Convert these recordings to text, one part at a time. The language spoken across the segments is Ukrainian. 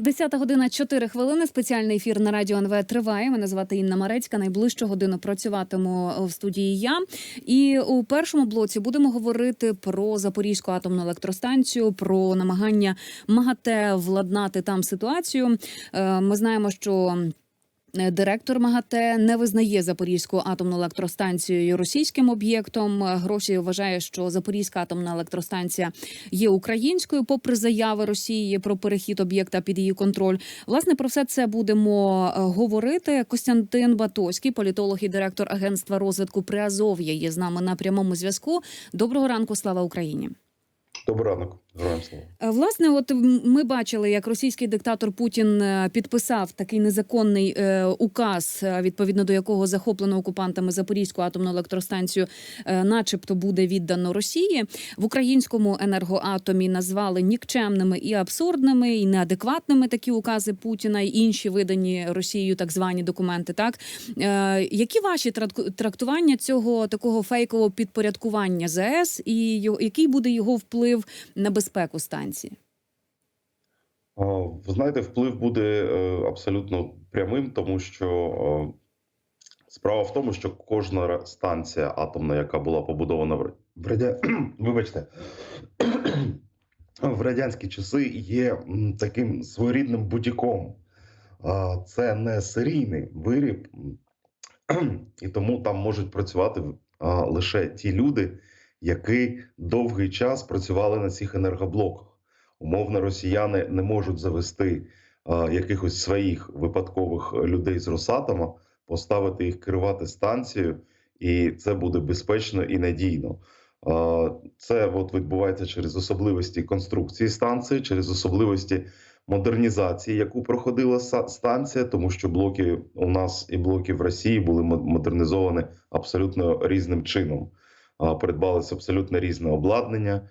Десята година 4 хвилини. Спеціальний ефір на радіо НВ триває. Мене звати Інна Марецька. Найближчу годину працюватиму в студії я. І у першому блоці будемо говорити про Запорізьку атомну електростанцію, про намагання МАГАТЕ владнати там ситуацію. Е, Ми знаємо, що. Е, Директор МАГАТЕ не визнає Запорізьку атомну електростанцію російським об'єктом. Е, Гроші вважає, що Запорізька атомна електростанція є українською, попри заяви Росії про перехід об'єкта під її контроль. Власне про все це будемо е, говорити. Костянтин Батоський, політолог і директор агентства розвитку Приазов'я, є з нами на прямому зв'язку. Доброго ранку, слава Україні. Добрий ранок, Власне, от ми бачили, як російський диктатор Путін е, підписав такий незаконний е, указ, е, відповідно до якого захоплено окупантами Запорізьку атомну електростанцію, е, начебто буде віддано Росії. В українському енергоатомі назвали нікчемними і абсурдними, і неадекватними такі укази Путіна і інші видані Росією так звані документи. Так е, які ваші трак- трактування цього такого фейкового підпорядкування ЗАЕС, і який буде його вплив на безпеку станції? Ви знаєте, вплив буде е, абсолютно прямим, тому що е, справа в тому, що кожна станція атомна, яка була побудована в радя... вибачте, в радянські часи, є таким своєрідним бутіком. А, Це не серійний виріб, і тому там можуть працювати лише ті люди, які довгий час працювали на цих енергоблоках. Умовно, росіяни не можуть завести а, якихось своїх випадкових людей з Росатома, поставити їх керувати станцією, і це буде безпечно і надійно. А, Це от відбувається через особливості конструкції станції, через особливості модернізації, яку проходила станція, тому що блоки у нас і блоки в Росії були мо- модернізовані абсолютно різним чином. Придбалось абсолютно різне обладнання.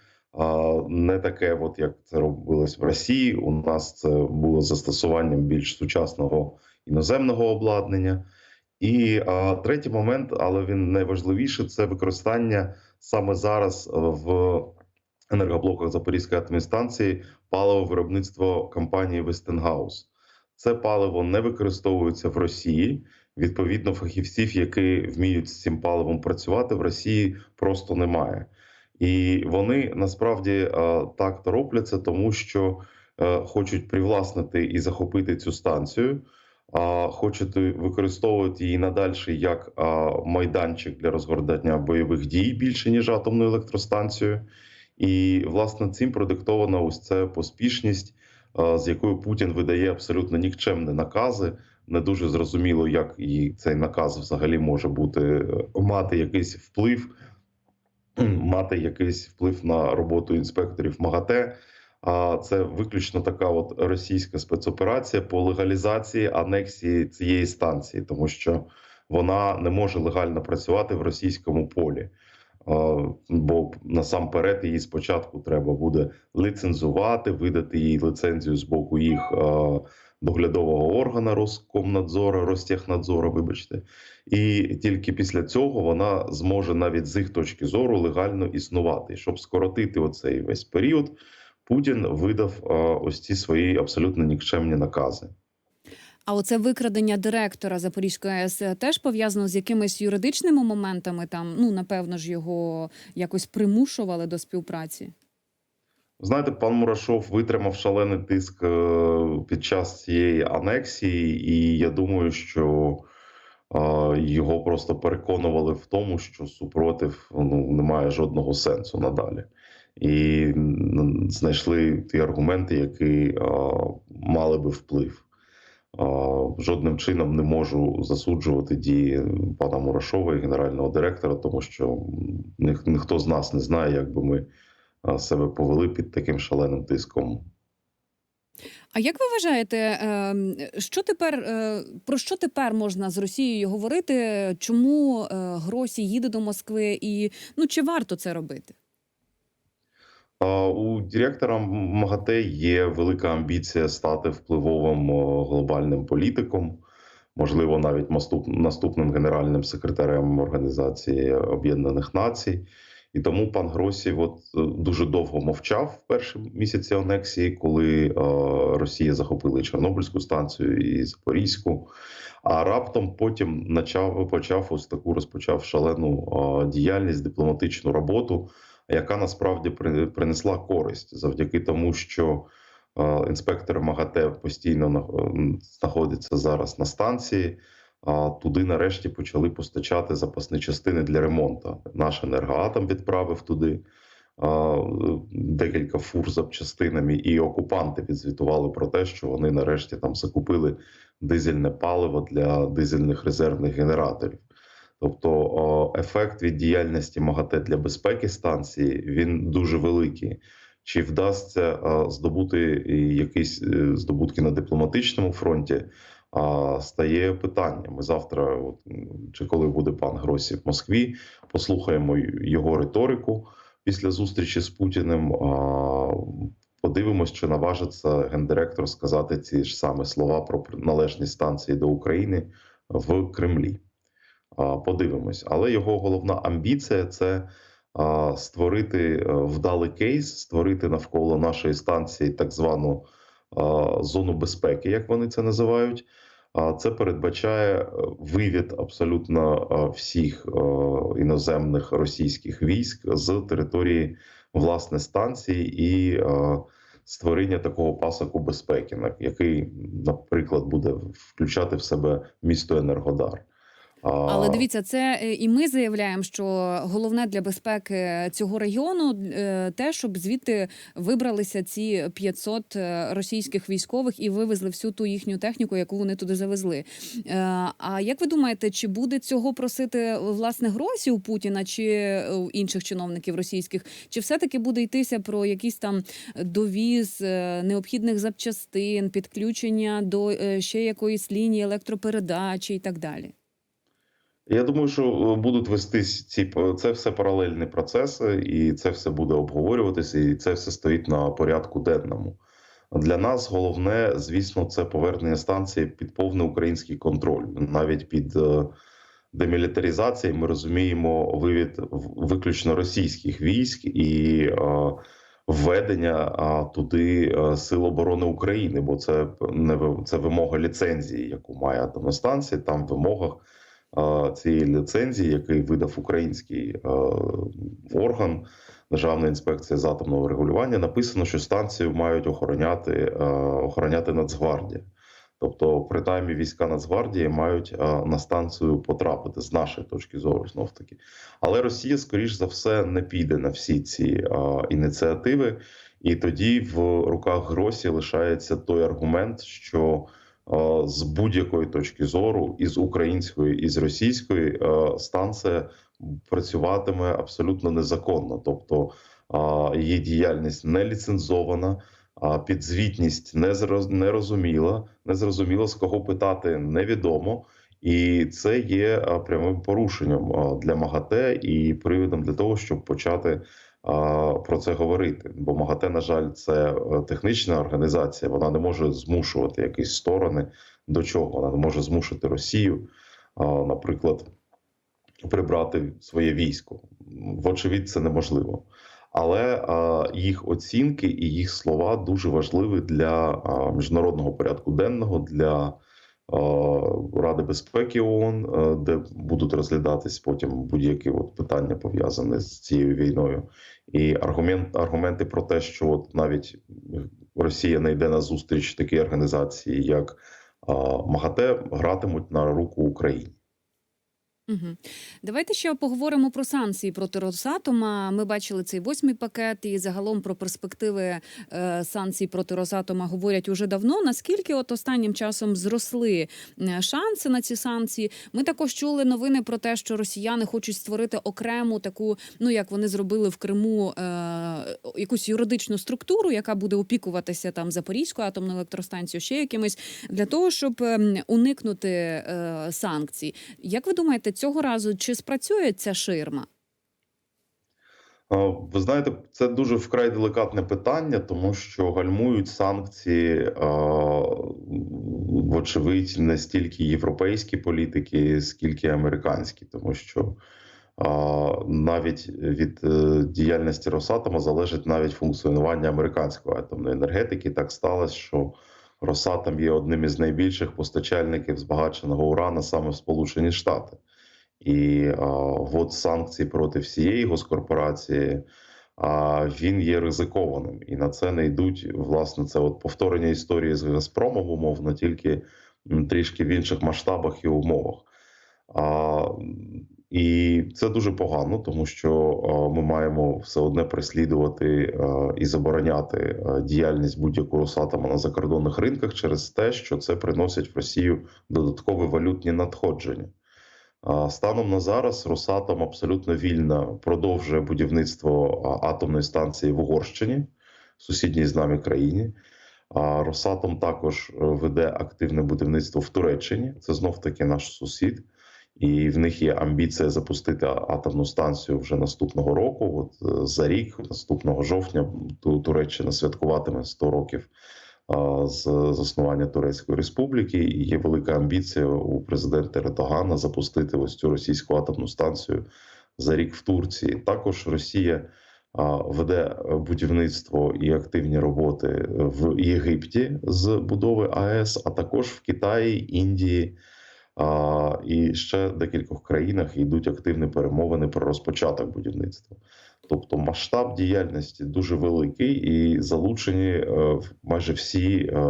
Не таке, от як це робилось в Росії. У нас це було застосуванням більш сучасного іноземного обладнання. І а, третій момент, але він найважливіший, це використання саме зараз е, в енергоблоках Запорізької атомної станції паливовиробництво компанії Westinghouse. Це паливо не використовується в Росії. Відповідно, фахівців, які вміють з цим паливом працювати, в Росії просто немає. І вони насправді е, так торопляться, тому що е, хочуть привласнити і захопити цю станцію, а хочуть використовувати її надальше як е, майданчик для розгортання бойових дій більше ніж атомну електростанцію. І власне цим продиктована ось ця поспішність, з якою Путін видає абсолютно нікчемні накази. Не дуже зрозуміло, як і цей наказ взагалі може бути е, мати якийсь вплив мати якийсь вплив на роботу інспекторів МАГАТЕ. А це виключно така от російська спецоперація по легалізації анексії цієї станції, тому що вона не може легально працювати в російському полі. Бо насамперед її спочатку треба буде лицензувати, видати їй ліцензію з боку їх доглядового органу Роскомнадзору, Ростехнадзору, вибачте, і тільки після цього вона зможе навіть з їх точки зору легально існувати. Щоб скоротити оцей весь період, Путін видав а, ось ці свої абсолютно нікчемні накази. А оце викрадення директора Запорізької АЕС теж пов'язано з якимись юридичними моментами. Там ну напевно ж його якось примушували до співпраці. Знаєте, пан Мурашов витримав шалений тиск е, під час цієї анексії, і я думаю, що е, його просто переконували в тому, що супротив ну, не жодного сенсу надалі. І знайшли ті аргументи, які е, мали би вплив. Жодним чином не можу засуджувати дії пана Мурашова і генерального директора, тому що ніх- ніхто з нас не знає, як би ми себе повели під таким шаленим тиском. А як ви вважаєте, е, що тепер е, про що тепер можна з Росією говорити? Чому е, Гросі їде до Москви, і ну чи варто це робити? У директора МАГАТЕ є велика амбіція стати впливовим глобальним політиком, можливо, навіть наступним генеральним секретарем Організації Об'єднаних Націй. І тому пан Гросів от е, дуже довго мовчав в перші місяці анексії, коли е, Росія захопила Чорнобильську станцію і Запорізьку. А раптом потім начав почав ось таку розпочав шалену е, діяльність, дипломатичну роботу, яка насправді при- принесла користь завдяки тому, що е, інспектор МАГАТЕ постійно на- ем, знаходиться зараз на станції. Туди нарешті почали постачати запасні частини для ремонту. Наш енергоатом відправив туди декілька фур запчастинами, і окупанти відзвітували про те, що вони нарешті там закупили дизельне паливо для дизельних резервних генераторів. Тобто ефект від діяльності МАГАТЕ для безпеки станції він дуже великий. Чи вдасться здобути якісь е, здобутки на дипломатичному фронті? Стає питання. Ми завтра, от, чи коли буде пан Гросі в Москві, послухаємо його риторику після зустрічі з Путіним. А, подивимось, чи наважиться гендиректор сказати ці ж самі слова про належність станції до України в Кремлі. Подивимось, але його головна амбіція це створити е, вдалий кейс, створити навколо нашої станції так звану зону безпеки, як вони це називають. А це передбачає е, вивід абсолютно всіх е, іноземних російських військ з території власне станції і створення такого пасоку безпеки, який, наприклад, буде включати в себе місто Енергодар. Але дивіться, це е, і ми заявляємо, що головне для безпеки цього району е, те, щоб звідти вибралися ці 500 е, російських військових і вивезли всю ту їхню техніку, яку вони туди завезли. А як ви думаєте, чи буде цього просити власне Гросі у Путіна чи у інших чиновників російських? Чи все-таки буде йтися про якийсь там довіз необхідних запчастин, підключення до ще якоїсь лінії електропередачі і так далі? Я думаю, що е, будуть вестись ці це все паралельні процеси, і це все буде обговорюватися, і це все стоїть на порядку денному. Для нас головне, звісно, це повернення станції під повний український контроль. Навіть під е, демілітаризацією ми розуміємо вивід виключно російських військ і е, введення туди Сил оборони України, бо це не це вимога ліцензії, яку має атомна станція. Там в вимогах цієї ліцензії, який видав український орган Державна інспекція з атомного регулювання, написано, що станцію мають охороняти, охороняти Нацгвардія. Тобто, принаймні, війська Нацгвардії мають на станцію потрапити з нашої точки зору, знов таки. Але Росія, скоріш за все, не піде на всі ці ініціативи, і тоді в руках Гросі лишається той аргумент, що з будь-якої точки зору, і з української, і з російської, е, станція працюватиме абсолютно незаконно, тобто її діяльність не ліцензована, а підзвітність не зроз- не розуміла, не зрозуміло з кого питати, невідомо. І це є прямим порушенням для МАГАТЕ і приводом для того, щоб почати про це говорити. Бо МАГАТЕ, на жаль, це е, технічна організація, вона не може змушувати якісь сторони до чого. Вона не може змусити Росію, наприклад, прибрати своє військо. Вочевидь, це неможливо. Але їх оцінки і їх слова дуже важливі для міжнародного порядку денного, для Ради безпеки ООН, де будуть розглядатись потім будь-які от питання пов'язані з цією війною. І аргумент, аргументи про те, що от навіть Росія не йде на зустріч такій організації, як МАГАТЕ, гратимуть на руку Україні. Угу. Давайте ще поговоримо про санкції проти Росатома. Ми бачили цей восьмий пакет, і загалом про перспективи е, санкцій проти Росатома говорять уже давно. Наскільки от останнім часом зросли е, шанси на ці санкції? Ми також чули новини про те, що росіяни хочуть створити окрему таку, ну як вони зробили в Криму, е, якусь юридичну структуру, яка буде опікуватися там Запорізькою атомною електростанцією, ще якимось для того, щоб ем, уникнути е, санкцій. Як ви думаєте, цього разу чи спрацює ця ширма? Ви знаєте, це дуже вкрай делікатне питання, тому що гальмують санкції, вочевидь, не стільки європейські політики, скільки американські, тому що навіть від е, діяльності Росатома залежить навіть функціонування американської атомної енергетики. Так сталося, що Росатом є одним із найбільших постачальників збагаченого урана саме в Сполучені Штати. І ввод санкцій проти всієї госкорпорації а, він є ризикованим. І на це не йдуть власне це от повторення історії з Газпромом, умовно, тільки трішки в інших масштабах і умовах. А, і це дуже погано, тому що ми маємо все одне переслідувати а, і забороняти діяльність будь-якого Росатома на закордонних ринках через те, що це приносить в Росію додаткові валютні надходження. Станом на зараз Росатом абсолютно вільно продовжує будівництво атомної станції в Угорщині, сусідній з нами країні. А Росатом також е, веде активне будівництво в Туреччині. Це знов таки наш сусід, і в них є амбіція запустити атомну станцію вже наступного року. От е, за рік, наступного жовтня, Туреччина святкуватиме 100 років з заснування Турецької Республіки. І є велика амбіція у президента Ердогана запустити ось цю російську атомну станцію за рік в Турції. Також Росія веде будівництво і активні роботи в Єгипті з будови АЕС, а також в Китаї, Індії і ще декількох країнах йдуть активні перемовини про розпочаток будівництва. Тобто масштаб діяльності дуже великий і залучені е, майже всі е,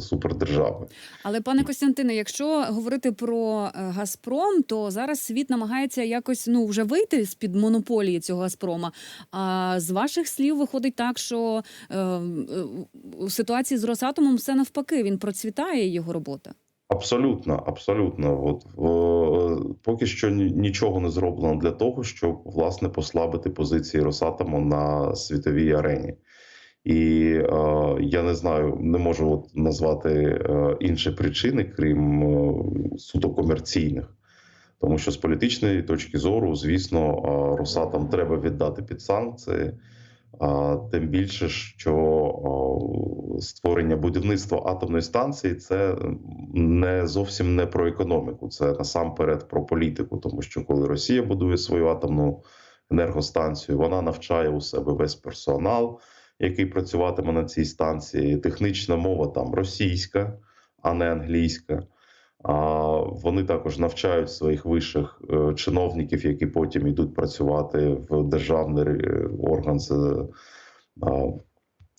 супердержави. Але пане Костянтине, якщо говорити про е, Газпром, то зараз світ намагається якось ну вже вийти з під монополії цього Газпрома. А з ваших слів виходить так, що е, у ситуації з Росатомом все навпаки, він процвітає його робота. Абсолютно, абсолютно. От е, поки що нічого не зроблено для того, щоб власне послабити позиції Росатому на світовій арені. І е, я не знаю, не можу от назвати е, інші причини, крім е, суто комерційних. Тому що з політичної точки зору, звісно, е, Росатом треба віддати під санкції. Тим більше, що створення будівництва атомної станції це не зовсім не про економіку, це насамперед про політику. Тому що коли Росія будує свою атомну енергостанцію, вона навчає у себе весь персонал, який працюватиме на цій станції. Технічна мова там російська, а не англійська. А вони також навчають своїх вищих е, чиновників, які потім йдуть працювати в державний орган з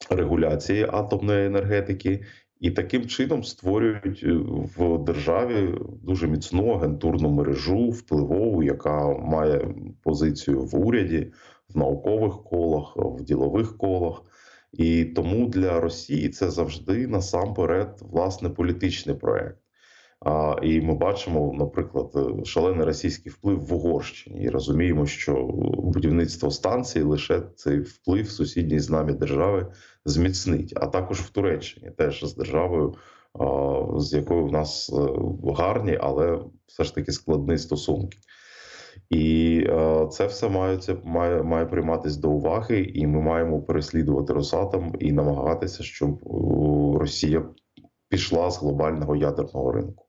регуляції атомної енергетики, і таким чином створюють е, в державі дуже міцну агентурну мережу впливову, яка має позицію в уряді, в наукових колах, в ділових колах. І тому для Росії це завжди насамперед власне політичний проект. А, і ми бачимо, наприклад, е, шалений російський вплив в Угорщині, і розуміємо, що будівництво станції лише цей вплив сусідньої з нами держави зміцнить, а також в Туреччині, теж з державою, з якою в нас е, гарні, але все ж таки складні стосунки. І е, це все мається має має прийматись до уваги, і ми маємо переслідувати Росатом і намагатися, щоб Росія пішла з глобального ядерного ринку.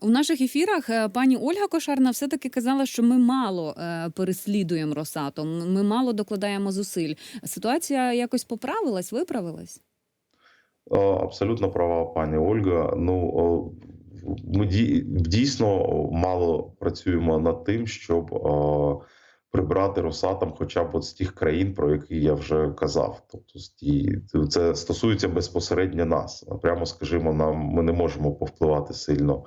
У наших ефірах е, пані Ольга Кошарна все таки казала, що ми мало е, переслідуємо Росатом, ми мало докладаємо зусиль. Ситуація якось поправилась, виправилась. Е, Абсолютно права пані Ольга. Ну ми дійсно мало працюємо над тим, щоб прибрати Росатом, хоча б от з тих країн, про які я вже казав. Тобто з це стосується безпосередньо нас. Прямо скажімо, нам ми не можемо повпливати сильно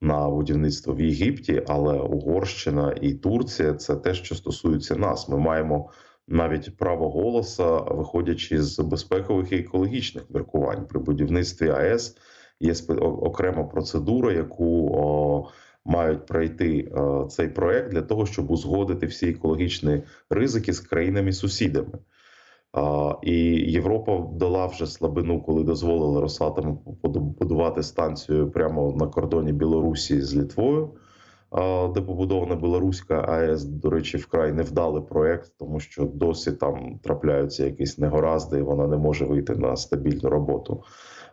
на будівництво в Єгипті, але Угорщина і Турція це те, що стосується нас. Ми маємо навіть право голоса, виходячи з безпекових і екологічних міркувань при будівництві АЕС. Є окрема процедура, яку мають пройти цей проект для того, щоб узгодити всі екологічні ризики з країнами-сусідами. І Європа дала вже слабину, коли дозволила Росатому поду- будувати станцію прямо на кордоні Білорусі з Літвою, де побудована Білоруська АЕС. До речі, вкрай невдалий проект, тому що досі там трапляються якісь негаразди, і вона не може вийти на стабільну роботу.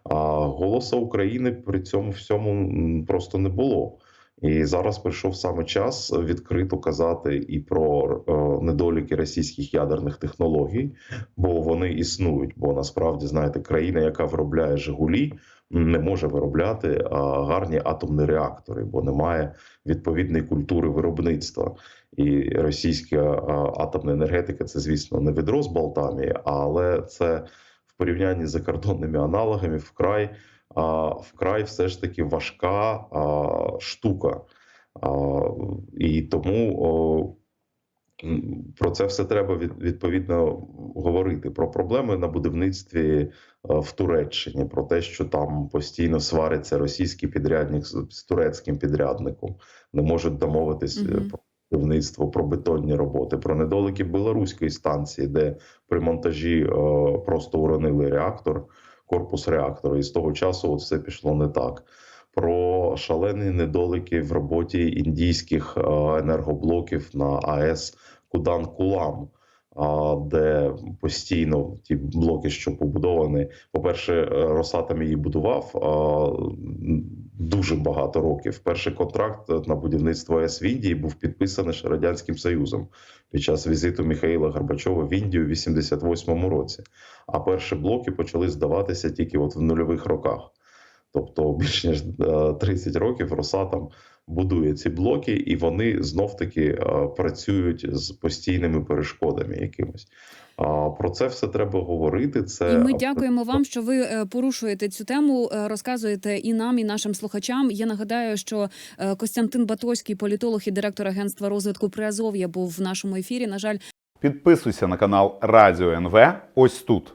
А голоса України при цьому всьому просто не було. І зараз прийшов саме час відкрито казати і про е, недоліки російських ядерних технологій, бо вони існують. Бо насправді знаєте, країна, яка виробляє Жигулі, не може виробляти гарні атомні реактори, бо немає відповідної культури виробництва. І російська а, атомна енергетика це, звісно, не відро з болтами, але це в порівнянні з закордонними аналогами вкрай, вкрай все ж таки важка а, штука. А, і тому о, про це все треба від, відповідно говорити. Про проблеми на будівництві е, в Туреччині, про те, що там постійно свариться російський підрядник з, з турецьким підрядником, не можуть домовитись е, Мгм. про будівництво, про бетонні роботи, про недоліки білоруської станції, де при монтажі просто уронили реактор, корпус реактора, і з того часу от все пішло не так. Про шалені недоліки в роботі індійських е, енергоблоків на АЕС Кудан Кулам, де постійно ті блоки, що побудовані, по-перше, е, Росатом її будував дуже багато років. Перший контракт на будівництво АЕС в Індії був підписаний ще радянським Союзом під час візиту Михаїла Горбачова в Індію в 88-му році. А перші блоки почали здаватися тільки от в нульових роках. Тобто більш ніж е, 30 років Росатом будує ці блоки, і вони знов таки е, працюють з постійними перешкодами якимось. Про це все треба говорити. Це І ми дякуємо вам, що ви е, порушуєте цю тему, е, розказуєте і нам, і нашим слухачам. Я нагадаю, що е, Костянтин Батоський, політолог і директор агентства розвитку Приазов'я, був в нашому ефірі. На жаль, Підписуйся на канал Радіо НВ ось тут.